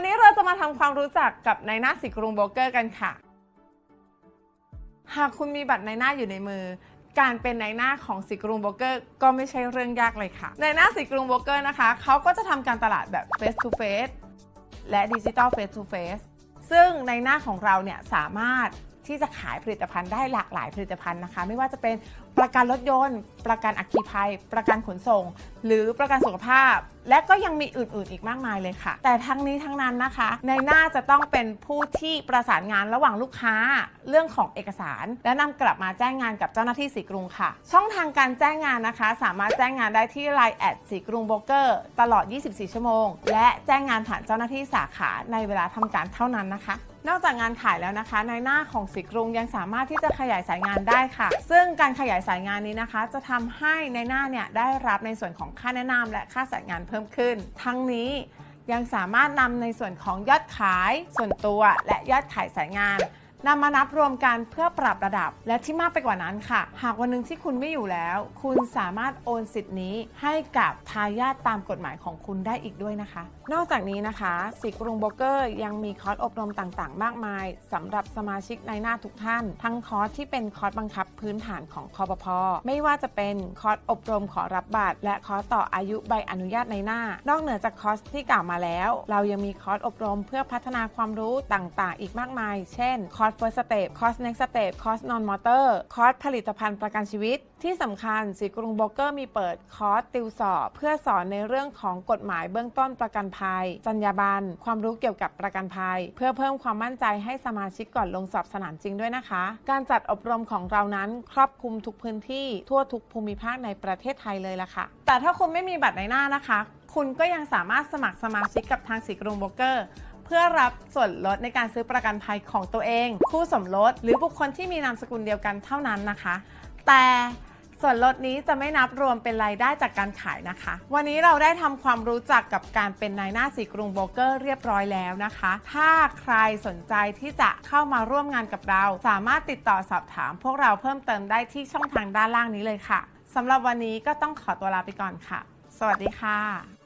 วันนี้เราจะมาทำความรู้จักกับนายหน้าสีกรุงโบรกเกอร์กันค่ะ หากคุณมีบัตรนายหน้าอยู่ในมือ การเป็นนายหน้าของสีกรุงโบรกเกอร์ก็ไม่ใช่เรื่องยากเลยค่ะนายหน้าสีกรุงโบรกเกอร์นะคะเขาก็จะทำการตลาดแบบ face to face และดิจิ t a ล face to face ซึ่งในหน้าของเราเนี่ยสามารถ ที่จะขายผลิตภัณฑ์ได้หลากหลายผลิตภัณฑ์นะคะ ไม่ว่าจะเป็นประกันรถยนต์ ประกันอัคคีภัย ประกันขนส่ง หรือประกันสุขภาพ และก็ยังมีอื่นๆ อีกมากมายเลยค่ะ แต่ทั้งนี้ทั้งนั้นนะคะ ในหน้าจะต้องเป็นผู้ที่ประสานงานระหว่างลูกค้าเรื่องของเอกสาร และนำกลับมาแจ้งงานกับเจ้าหน้าที่สีกรุงค่ะ ช่องทางการแจ้งงานนะคะ สามารถแจ้งงานได้ที่ Line แอดสีกรุงโบรกเกอร์ตลอด 24 ชั่วโมง และแจ้งงานผ่านเจ้าหน้าที่สาขาในเวลาทำการเท่านั้นนะคะนอกจากงานขายแล้วนะคะในหน้าของสีกรุงยังสามารถที่จะขยายสายงานได้ค่ะ ซึ่งการขยายสายงานนี้นะคะ จะทำให้ในหน้าเนี่ยได้รับในส่วนของค่าแนะนำ และค่าสายงานเพิ่มขึ้น ทั้งนี้ยังสามารถนำในส่วนของยอดขายส่วนตัว และยอดขายสายงาน นำมานับรวมกันเพื่อปรับระดับ และที่มากไปกว่านั้นค่ะ หากวันหนึ่งที่คุณไม่อยู่แล้ว คุณสามารถโอนสิทธิ์นี้ให้กับทายาทตามกฎหมายของคุณได้อีกด้วยนะคะ นอกจากนี้นะคะสิกรุงโบรกเกอร์ยังมีคอร์สอบรมต่างๆ มากมายสำหรับสมาชิกในหน้าทุกท่าน ทั้งคอร์สที่เป็นคอร์สบังคับพื้นฐานของคอปพไม่ว่าจะเป็นคอร์สอบรมขอรับบัตรและคอร์สต่ออายุใบอนุญาตในหน้า นอกเหนือจากคอร์สที่กล่าวมาแล้ว เรายังมีคอร์สอบรมเพื่อพัฒนาความรู้ต่างๆ อีกมากมาย เช่นคอร์ส first step คอร์ส next step คอร์ส non motor คอร์สผลิตภัณฑ์ประกันชีวิต ที่สำคัญสีกรุงโบรกเกอร์มีเปิดคอร์สติวสอบ เพื่อสอนในเรื่องของกฎหมายเบื้องต้นประกันภัย จรรยาบรรณความรู้เกี่ยวกับประกันภัย เพื่อเพิ่มความมั่นใจให้สมาชิกก่อนลงสอบสนามจริงด้วยนะคะ การจัดอบรมของเรานั้นครอบคลุมทุกพื้นที่ทั่วทุกภูมิภาคในประเทศไทยเลยล่ะค่ะ แต่ถ้าคุณไม่มีบัตรในหน้านะคะ คุณก็ยังสามารถสมัครสมาชิกกับทางสีกรุงโบรกเกอร์ เพื่อรับส่วนลดในการซื้อประกันภัยของตัวเอง คู่สมรส หรือบุคคลที่มีนามสกุลเดียวกันเท่านั้นนะคะ แต่ส่วนลดนี้จะไม่นับรวมเป็นรายได้จากการขายนะคะ วันนี้เราได้ทำความรู้จักกับการเป็นนายหน้าสีกรุงโบรกเกอร์เรียบร้อยแล้วนะคะ ถ้าใครสนใจที่จะเข้ามาร่วมงานกับเรา สามารถติดต่อสอบถาม พวกเราเพิ่มเติมได้ที่ช่องทางด้านล่างนี้เลยค่ะสำหรับวันนี้ก็ต้องขอตัวลาไปก่อนค่ะ สวัสดีค่ะ